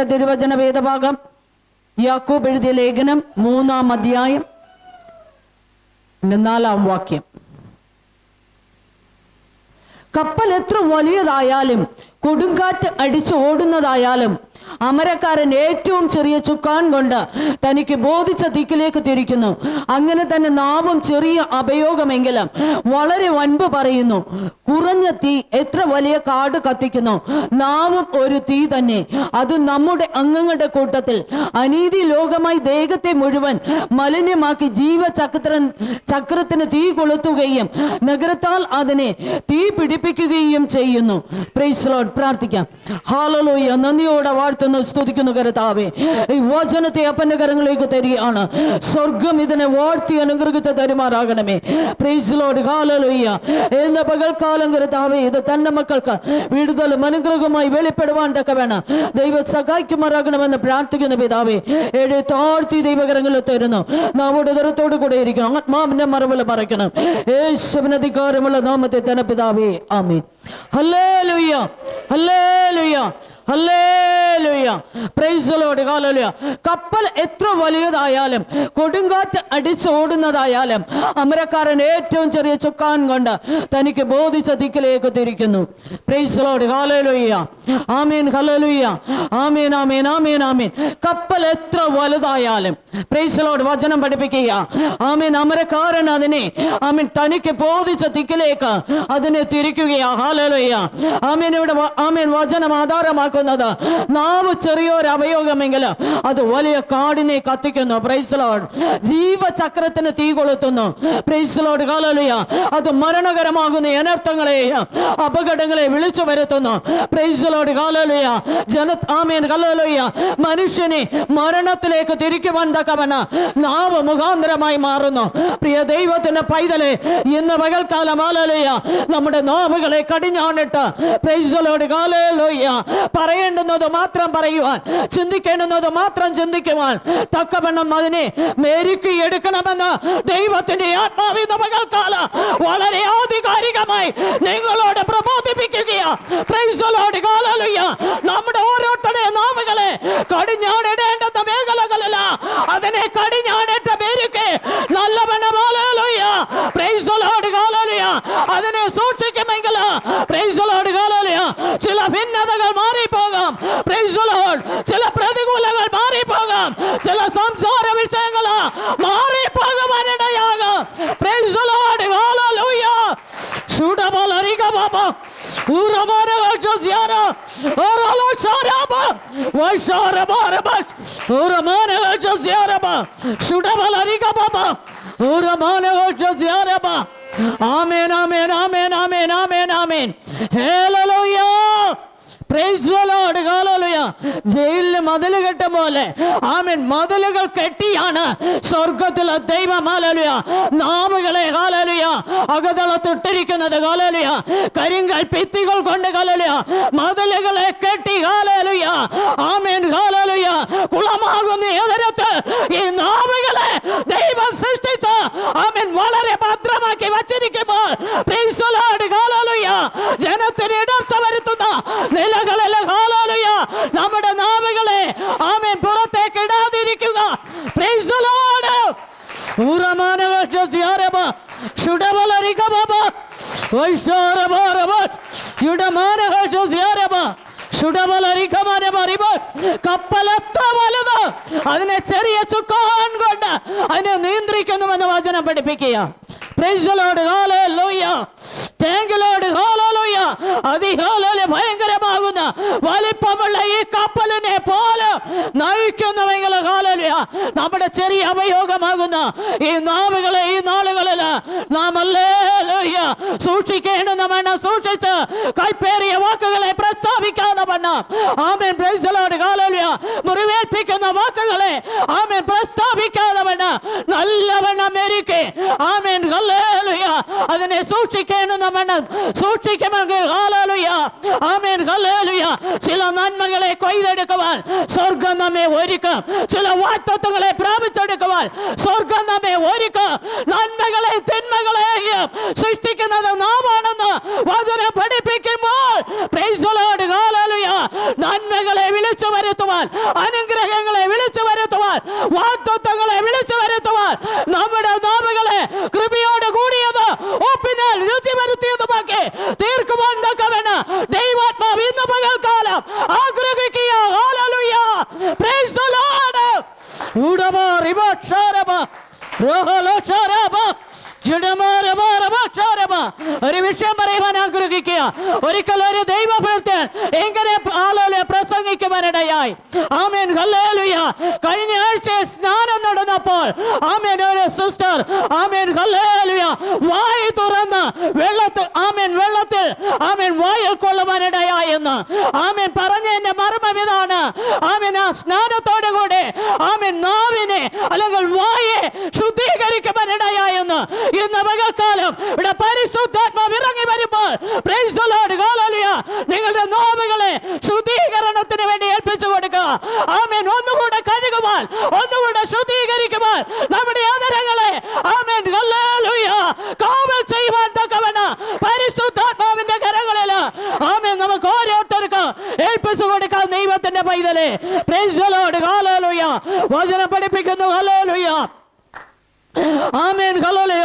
കേട്ട തിരുവചന വേദഭാഗം യാക്കൂബ് എഴുതിയ ലേഖനം മൂന്നാം അധ്യായം നാലാം വാക്യം. കപ്പൽ എത്ര വലിയതായാലും കൊടുങ്കാറ്റ് അടിച്ചു ഓടുന്നതായാലും അമരക്കാരൻ ഏറ്റവും ചെറിയ ചുക്കാൻ കൊണ്ട് തനിക്ക് ബോധിച്ച ദിക്കിലേക്ക് തിരിക്കുന്നു. അങ്ങനെ തന്നെ നാവും ചെറിയ അപയോഗമെങ്കിലും വളരെ വൻപ് പറയുന്നു. കുറഞ്ഞ തീ എത്ര വലിയ കാട് കത്തിക്കുന്നു. നാവും ഒരു തീ തന്നെ. അത് നമ്മുടെ അംഗങ്ങളുടെ കൂട്ടത്തിൽ അനീതി ലോകമായി ദേഹത്തെ മുഴുവൻ മലിനമാക്കി ജീവചക്ര ചക്രത്തിന് തീ കൊളുത്തുകയും നഗരത്താൽ അതിനെ തീ പിടിപ്പിക്കുകയും ചെയ്യുന്നു. പ്രാർത്ഥിക്കാം. ഹാലലോയ നന്ദിയോടെ വാഴ്ത്തുന്നു സ്തുതിക്കുന്നു കരുതാവേ ഈ വചനത്തെ അപ്പന്റെ കരങ്ങളിലേക്ക് തരികയാണ്. സ്വർഗം ഇതിനെ വാഴ്ത്തി അനുഗ്രഹിച്ച് തരുമാറാകണമേ. പ്രീസിലോട് കാലലൊയ്യ എന്ന പകൽക്കാലം കരുതാവേ ഇത് തന്റെ മക്കൾക്ക് വിടുതലും അനുഗ്രഹമായി വെളിപ്പെടുവാൻ തക്ക വേണം ദൈവം സഹായിക്കുമാറാകണമെന്ന് പ്രാർത്ഥിക്കുന്ന പിതാവേ. എഴുതി താഴ്ത്തി ദൈവകരങ്ങളിൽ തരുന്നു നാം ദൂരത്തോട് കൂടെ ഇരിക്കണം ആത്മാവിന്റെ മറവിൽ മറയ്ക്കണം. യേശുവിന് അധികാരമുള്ള നാമത്തെ തന്നെ പിതാവേ. ആമേ ഹല്ലേ ലുയ്യ ഹല്ലേ ലുയ്യ കപ്പൽ എത്ര വലിയതായാലും കൊടുങ്കാറ്റ് അടിച്ചോടുന്നതായാലും അമരക്കാരൻ ഏറ്റവും ചെറിയ ചുക്കാൻ കൊണ്ട് തനിക്ക് ബോധിച്ച ദിക്കിലേക്ക് തിരിക്കുന്നു. ആമീൻ ആമീൻ ആമീൻ ആമീൻ ആമീൻ. കപ്പൽ എത്ര വലുതായാലും പ്രൈസ് ലോർഡ് വചനം പഠിപ്പിക്കുക. ആമീൻ അമരക്കാരൻ അതിനെ ആമീൻ തനിക്ക് ബോധിച്ച ദിക്കിലേക്ക് അതിനെ തിരിക്കുകയാ. ഹാലലുയ്യ ആമീൻ ഇവിടെ ആമീൻ വചനം ആധാരമാക്കുന്നത് നാവ് ചെറിയൊരു അവയോഗമെങ്കിലും അത് വലിയ കാടിനെ കത്തിക്കുന്നു. പ്രൈസ് ലോർഡ് ജീവചക്രത്തിന് തീ കൊളുത്തുന്നു. പ്രൈസ് ലോർഡ് ഹാലലുയ്യ അത് മരണകരമാകുന്ന. അനർത്ഥങ്ങളെ അപകടങ്ങളെ വിളിച്ചു വരുത്തുന്നു. പ്രൈസ് ലോർഡ് ഹാലലുയ്യ ജന ആമേൻ. ഹാലലുയ്യ മനുഷ്യനെ മരണത്തിലേക്ക് തിരിക്കുവാൻ തക്കവണ് നാവ് മുഖാന്തരമായി മാറുന്നു. പ്രിയ ദൈവത്തിന്റെ പൈതലെ ഇന്ന് പകൽക്കാലം. ആലലിയ നമ്മുടെ നാവുകളെ കടിഞ്ഞാണിട്ട്. പ്രൈസലോട് കാലേലോയ്യ പറയേണ്ടുന്നത് മാത്രം പറയുവാൻ. ചിന്തിക്കേണ്ടുന്നത് മാത്രം ചിന്തിക്കുവാൻ. തക്കവണ്ണം അതിനെ മെരുക്കി എടുക്കണമെന്ന് ദൈവത്തിന്റെ ആത്മാവിന്റെ പകൽക്കാല വളരെ ആധികാരികമായി നിങ്ങളോട് പ്രബോധിപ്പിക്കുകയാണ് നമ്മുടെ ഓരോരുത്തരുടെ നാവുകളെ കടിഞ്ഞാണിടേണ്ടുന്ന മേഖലകളല്ല അതിനെ കടിഞ്ഞാണിട്ട് മെരുക്കി. നല്ലവണ്ണം. അതിനെ സൂക്ഷിക്കുമെങ്കിൽ Uramana Arala çaraba Vaşara barabak Uramana caziyaraba Şudabaları kababa Uramana caziyaraba Amen amen amen amen amen amen Hallelujah ജയിലിൽ മതിൽ കെട്ട പോലെ. ആമേൻ. മതിലുകൾ കെട്ടിയാണ് സ്വർഗത്തിലെ ദൈവം ഹല്ലേലൂയ നാവുകളെ ഹല്ലേലൂയ അകതളത്തിട്ടിരിക്കുന്നത് ഹല്ലേലൂയ കരിങ്കൽ ഭിത്തികൾ കൊണ്ട് ഹല്ലേലൂയ മതിലുകളെ കെട്ടി ഹല്ലേലൂയ ആമേൻ ഹല്ലേലൂയ കുളമാകുന്ന എതിരത്ത് ഈ നാവുകളെ ദൈവം സൃഷ്ടിച്ച് ആമേൻ വളരെ ഭദ്രമാക്കി വച്ചിരിക്കുമ്പോൾ പ്രൈസ് ഊരമാനവശസിയാരബ ശുഡബലരികബബ വൈശാരബാരബ ശുഡമാനവശസിയാരബ ശുഡബലരികമാനബരിബ കപ്പൽ എത്ര വലുത്. അതിനെ ചെറിയ ചുക്കാൻ കൊണ്ട് അതിനെ നിയന്ത്രിക്കുന്നുവെന്ന് വചനം പഠിപ്പിക്കുക. ഭയങ്കരമാകുന്ന വലിപ്പമുള്ള ഈ കപ്പലിനെ പോലെ നയിക്കുന്നവങ്ങൾ ഹല്ലേലൂയ നമ്മുടെ ചെറിയ അവയോഗമാകുന്ന ഈ നാവുകളെ സൂക്ഷിക്കേണ്ടുന്ന വേണം സൂക്ഷിച്ച് കൈപ്പേറിയ വാക്കുകളെ പ്രസ്താവിക്കാതെ വേണം ആമേൻ പ്രൈസ് ലോർഡ് ഹല്ലേലൂയ മുറിവേൽപ്പിക്കുന്ന വാക്കുകളെ ആമേൻ പ്രസ്താവിക്കാതെ വേണം നല്ലവണ്ണം മെരുക്കി ആമേൻ ഹല്ലേലൂയ അതിനെ സൂക്ഷിക്കേണ്ടുന്ന വേണം സൂക്ഷിക്കുമെങ്കിൽ ഹല്ലേലൂയ ആമേൻ ഹല്ലേലൂയ ചില നന്മകളെ കൊയ്തെടുക്കുവാൻ സ്വർഗം നമ്മെ ഒരുക്കും ചില വാക്തത്വങ്ങളെ പ്രാപിച്ചെടുക്കുവാൻ സ്വർഗം നമ്മെ ഒരുക്കും നന്മകളെ തിന്മകളെയും സൃഷ്ടിക്കുന്നത് നാമാണെന്ന് വചനം പഠിപ്പിക്കുമ്പോൾ praise the Lord, hallelujah. നന്മകളെ വിളിച്ചു വരുത്തുവാൻ അനുഗ്രഹങ്ങളെ വിളിച്ചു വരുത്തുവാൻ വാഗ്ദത്തങ്ങളെ വിളിച്ചു വരുത്തുവാൻ നമ്മുടെ നാവുകളെ കൃപയോട് കൂടിയത് ഒപ്പിനാൽ രുചി വരുത്തിയതുമാക്കി തീർക്കുവാൻ തക്കവന് ദൈവാത്മാവ് ഇന്ന് പകൽക്കാലം ആഗ്രഹിക്കുക. ഹല്ലേലൂയ. പ്രൈസ് ദ ലോർഡ് റോഹല ഷാരബ ജഡമാരമാരമാക്ഷാരമ. ഒരു വിഷയം പറയുവാൻ ആഗ്രഹിക്കുക. ഒരിക്കൽ ഒരു ദൈവഭക്തൻ എങ്ങനെ ആളുകളെ പ്രസംഗിക്കുവാനിടയായി? Amen hallelujah. കഴിഞ്ഞ ആഴ്ച സ്നാനം നടന്നപ്പോൾ ആമേൻ ഒരു സിസ്റ്റർ ആമേൻ ഹല്ലേലൂയ വായി തുറന്ന് വെള്ളത്തിൽ ആമേൻ വെള്ളത്തിൽ ആമേൻ വായിൽ കൊള്ളുവാനിടയായി എന്ന്. ആമേൻ പറഞ്ഞതിന്റെ മർമ്മം ഇതാണ്. ആമേൻ ആ സ്നാനത്തോടു കൂടെ ആമേൻ നാവിനെ അല്ലെങ്കിൽ വായെ എന്ന് ഇന്ന് പകൽക്കാലം ഇവിടെ പരിശുദ്ധാത്മാവ് ഇറങ്ങി വരുമ്പോൾ. നിങ്ങളുടെ നോവുകളെ ശുദ്ധീകരണത്തിന് വേണ്ടി ഏൽപ്പിച്ചു കൊടുക്കുക. ആമേൻ. ഒന്നുകൂടെ കഴുകുവാൻ ഒന്നുകൂടെ ശുദ്ധീകരിക്കുവാൻ നമ്മുടെ ആദരങ്ങളെ ആമേൻ. കാവൽ ചെയ്യുവാൻ തക്കവണ്ണ പരിശുദ്ധാത്മാവിന്റെ കരങ്ങളിൽ ആമേൻ. നമുക്ക് ഓരോരുത്തർക്ക് ഏൽപ്പിച്ചു കൊടുക്കാം ദൈവത്തിന്റെ പൈതലെ. വചനം പഠിപ്പിക്കുന്നു. ആമേൻ ഹല്ലേലൂയ.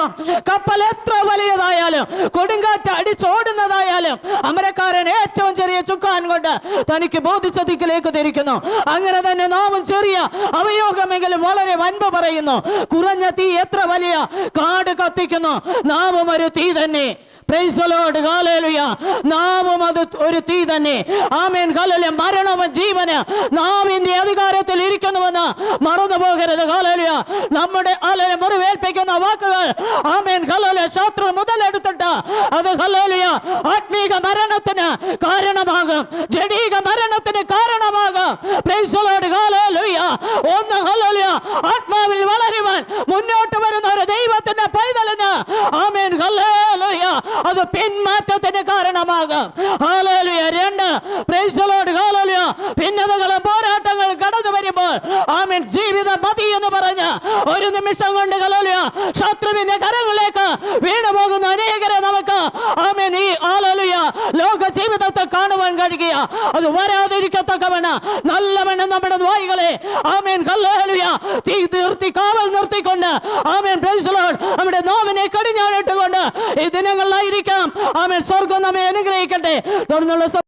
കപ്പൽ എത്ര വലിയതായാലും കൊടുങ്കാറ്റ് അടിച്ചോടുന്നതായാലും അമരക്കാരൻ ഏറ്റവും ചെറിയ ചുക്കാൻ കൊണ്ട് തനിക്ക് ബോധിച്ച ദിക്കിലേക്ക് തിരിക്കുന്നു. അങ്ങനെ തന്നെ നാമും ചെറിയ അവയോഗമെങ്കിലും വളരെ വൻപ് പറയുന്നു. കുറഞ്ഞ തീ എത്ര വലിയ കാട് കത്തിക്കുന്നു. നാമും ഒരു തീ തന്നെ. Praise the Lord. Hallelujah. നാവും അത് ഒരു തീ തന്നെ. ആമേൻ. ഹല്ലേലൂയ. മരണവും ജീവന് നാവിന്റെ അധികാരത്തിൽ ഇരിക്കുന്നുവെന്ന് മറന്നു പോകരുത്. ഹല്ലേലൂയ. നമ്മുടെ അലല മുറിവേൽപ്പിക്കുന്ന വാക്കുകൾ. ആമേൻ. ഹല്ലേലൂയ. ശത്രു മുതലെടുത്തിട്ട് അത് ഹല്ലേലൂയ ആത്മീക മരണത്തിന് കാരണമാകും. ജഡീക മരണത്തിന് കാരണമാകും. Praise the Lord. Hallelujah. ഒന്ന് ഹല്ലേലൂയ. ആത്മാവിൽ വളരുവാൻ മുന്നോട്ട് വരുന്ന ഒരു ദൈവത്തിന്റെ പൈതലിന് ആമേൻ ഹല്ലേലൂയ അത് പിന്മാറ്റത്തിന് കാരണമാകും ഹല്ലേലൂയ രണ്ട്. ഭിന്നതകളും പോരാട്ടങ്ങളും കടന്നു വരുമ്പോൾ ആമീൻ. ജീവിത മതി എന്ന് പറഞ്ഞ ഒരു നിമിഷം കൊണ്ട് കലോലിയ ശത്രുവിന്റെ കരങ്ങളിലേക്ക് വീണു പോകുന്ന അനേകരെ നമുക്ക് ആമീൻ ഈ ആലോലിയ ലോക ജീവിതത്തെ കാണുവാൻ കഴിയുക. അത് വരാതിരിക്കത്തക്കവണ്ണം നല്ലവണ്ണം നമ്മുടെ വായികളെ ആമീൻ. ഹല്ലേലൂയ തീ നിർത്തി കാവൽ നിർത്തിക്കൊണ്ട് ആമേൻ പ്രൈസ് ദി ലോർഡ് നമ്മുടെ നോവിനെ കടിഞ്ഞാണിട്ടുകൊണ്ട്